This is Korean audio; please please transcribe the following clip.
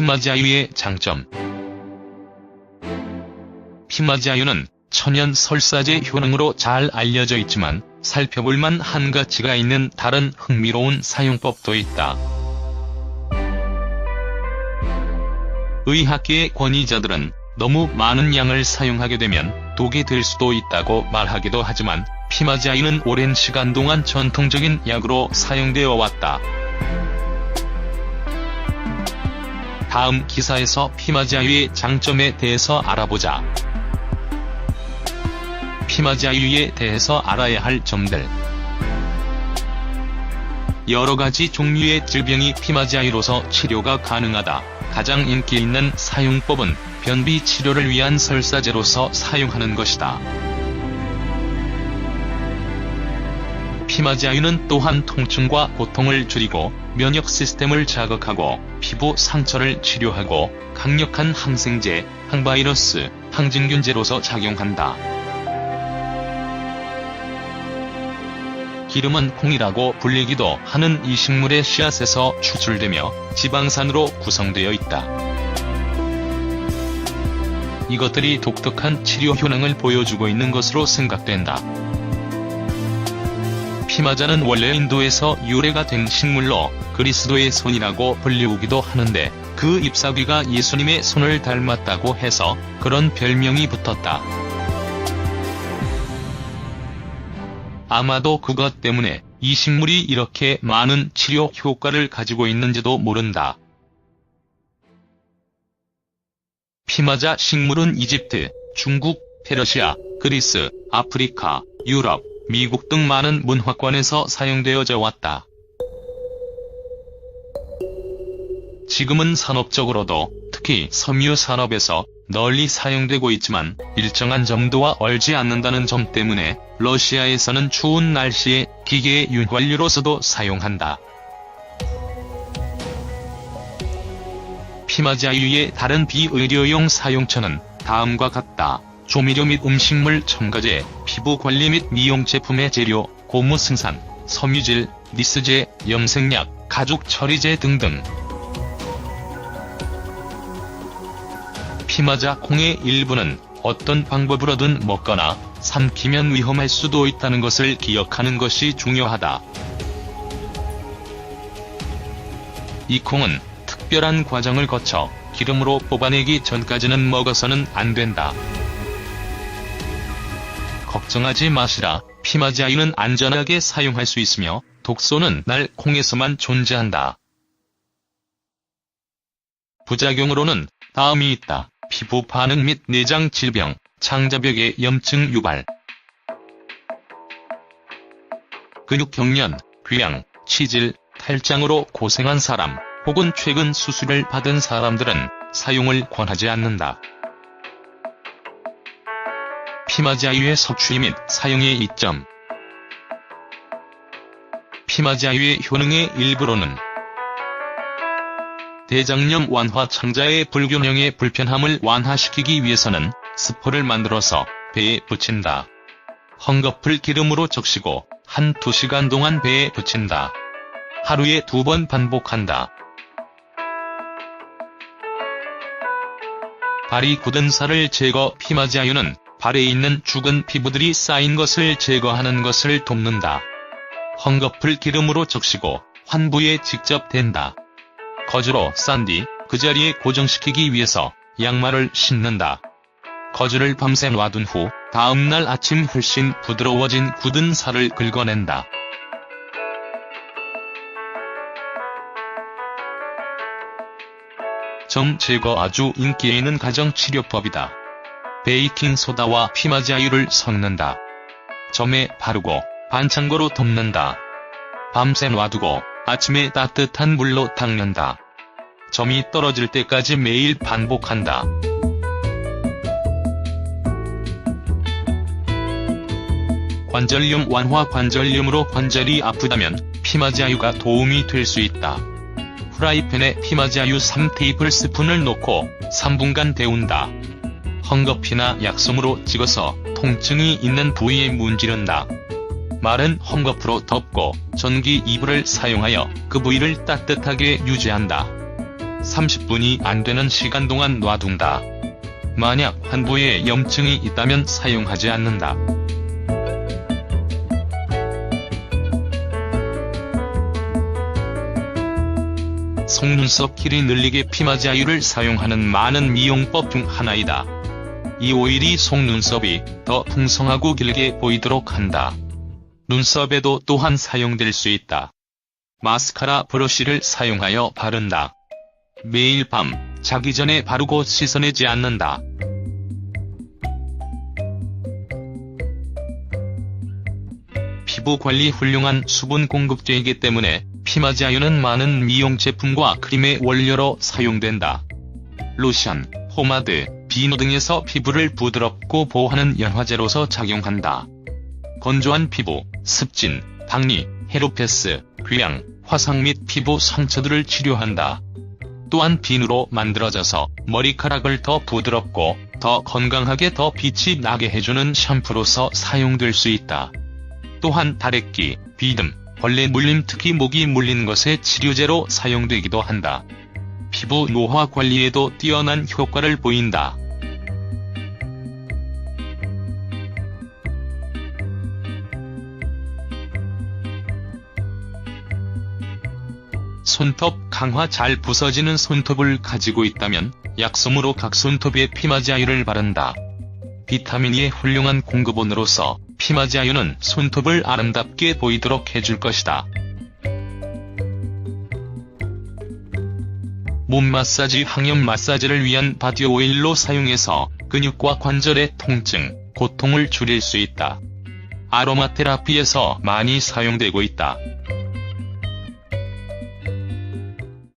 피마자유의 장점 피마자유는 천연 설사제 효능으로 잘 알려져 있지만 살펴볼 만 한 가치가 있는 다른 흥미로운 사용법도 있다. 의학계의 권위자들은 너무 많은 양을 사용하게 되면 독이 될 수도 있다고 말하기도 하지만 피마자유는 오랜 시간 동안 전통적인 약으로 사용되어 왔다. 다음 기사에서 피마자유의 장점에 대해서 알아보자. 피마자유에 대해서 알아야 할 점들 여러 가지 종류의 질병이 피마자유로서 치료가 가능하다. 가장 인기 있는 사용법은 변비 치료를 위한 설사제로서 사용하는 것이다. 피마자유는 또한 통증과 고통을 줄이고 면역 시스템을 자극하고 피부 상처를 치료하고 강력한 항생제, 항바이러스, 항진균제로서 작용한다. 기름은 콩이라고 불리기도 하는 이 식물의 씨앗에서 추출되며 지방산으로 구성되어 있다. 이것들이 독특한 치료 효능을 보여주고 있는 것으로 생각된다. 피마자는 원래 인도에서 유래가 된 식물로 그리스도의 손이라고 불리우기도 하는데 그 잎사귀가 예수님의 손을 닮았다고 해서 그런 별명이 붙었다. 아마도 그것 때문에 이 식물이 이렇게 많은 치료 효과를 가지고 있는지도 모른다. 피마자 식물은 이집트, 중국, 페르시아, 그리스, 아프리카, 유럽, 미국 등 많은 문화권에서 사용되어져 왔다. 지금은 산업적으로도 특히 섬유 산업에서 널리 사용되고 있지만 일정한 점도와 얼지 않는다는 점 때문에 러시아에서는 추운 날씨에 기계의 윤활유로서도 사용한다. 피마자유의 다른 비의료용 사용처는 다음과 같다. 조미료 및 음식물 첨가제, 피부 관리 및 미용 제품의 재료, 고무 승산, 섬유질, 니스제, 염색약, 가죽 처리제 등등. 피마자 콩의 일부는 어떤 방법으로든 먹거나 삼키면 위험할 수도 있다는 것을 기억하는 것이 중요하다. 이 콩은 특별한 과정을 거쳐 기름으로 뽑아내기 전까지는 먹어서는 안 된다. 걱정하지 마시라. 피마자유는 안전하게 사용할 수 있으며 독소는 날 콩에서만 존재한다. 부작용으로는 다음이 있다. 피부 반응 및 내장 질병, 창자벽의 염증 유발, 근육 경련, 귀양, 치질, 탈장으로 고생한 사람, 혹은 최근 수술을 받은 사람들은 사용을 권하지 않는다. 피마자유의 섭취 및 사용의 이점 피마자유의 효능의 일부로는 대장염 완화 창자의 불균형의 불편함을 완화시키기 위해서는 스포를 만들어서 배에 붙인다. 헝겊을 기름으로 적시고 한두 시간 동안 배에 붙인다. 하루에 두 번 반복한다. 발이 굳은 살을 제거 피마자유는 발에 있는 죽은 피부들이 쌓인 것을 제거하는 것을 돕는다. 헝겊을 기름으로 적시고 환부에 직접 댄다. 거즈로 싼 뒤 그 자리에 고정시키기 위해서 양말을 신는다. 거즈를 밤새 놔둔 후 다음날 아침 훨씬 부드러워진 굳은 살을 긁어낸다. 점 제거 아주 인기 있는 가정치료법이다. 베이킹 소다와 피마자유를 섞는다. 점에 바르고 반창고로 덮는다. 밤새 놔두고 아침에 따뜻한 물로 닦는다. 점이 떨어질 때까지 매일 반복한다. 관절염 완화 관절염으로 관절이 아프다면 피마자유가 도움이 될 수 있다. 프라이팬에 피마자유 3테이블 스푼을 넣고 3분간 데운다. 헝겊이나 약솜으로 찍어서 통증이 있는 부위에 문지른다. 마른 헝겊으로 덮고 전기 이불을 사용하여 그 부위를 따뜻하게 유지한다. 30분이 안 되는 시간 동안 놔둔다. 만약 환부에 염증이 있다면 사용하지 않는다. 속눈썹 길이 늘리게 피마지아유를 사용하는 많은 미용법 중 하나이다. 이 오일이 속눈썹이 더 풍성하고 길게 보이도록 한다. 눈썹에도 또한 사용될 수 있다. 마스카라 브러쉬를 사용하여 바른다. 매일 밤 자기 전에 바르고 씻어내지 않는다. 피부 관리 훌륭한 수분 공급제이기 때문에 피마지아유는 많은 미용 제품과 크림의 원료로 사용된다. 로션, 포마드, 비누 등에서 피부를 부드럽고 보호하는 연화제로서 작용한다. 건조한 피부, 습진, 박리, 헤르페스, 귀양, 화상 및 피부 상처들을 치료한다. 또한 비누로 만들어져서 머리카락을 더 부드럽고 더 건강하게 더 빛이 나게 해주는 샴푸로서 사용될 수 있다. 또한 다래끼, 비듬, 벌레 물림 특히 모기 물린 것의 치료제로 사용되기도 한다. 피부 노화 관리에도 뛰어난 효과를 보인다. 손톱 강화 잘 부서지는 손톱을 가지고 있다면 약솜으로 각 손톱에 피마지아유를 바른다. 비타민E의 훌륭한 공급원으로서 피마지아유는 손톱을 아름답게 보이도록 해줄 것이다. 몸 마사지 항염 마사지를 위한 바디 오일로 사용해서 근육과 관절의 통증, 고통을 줄일 수 있다. 아로마 테라피에서 많이 사용되고 있다.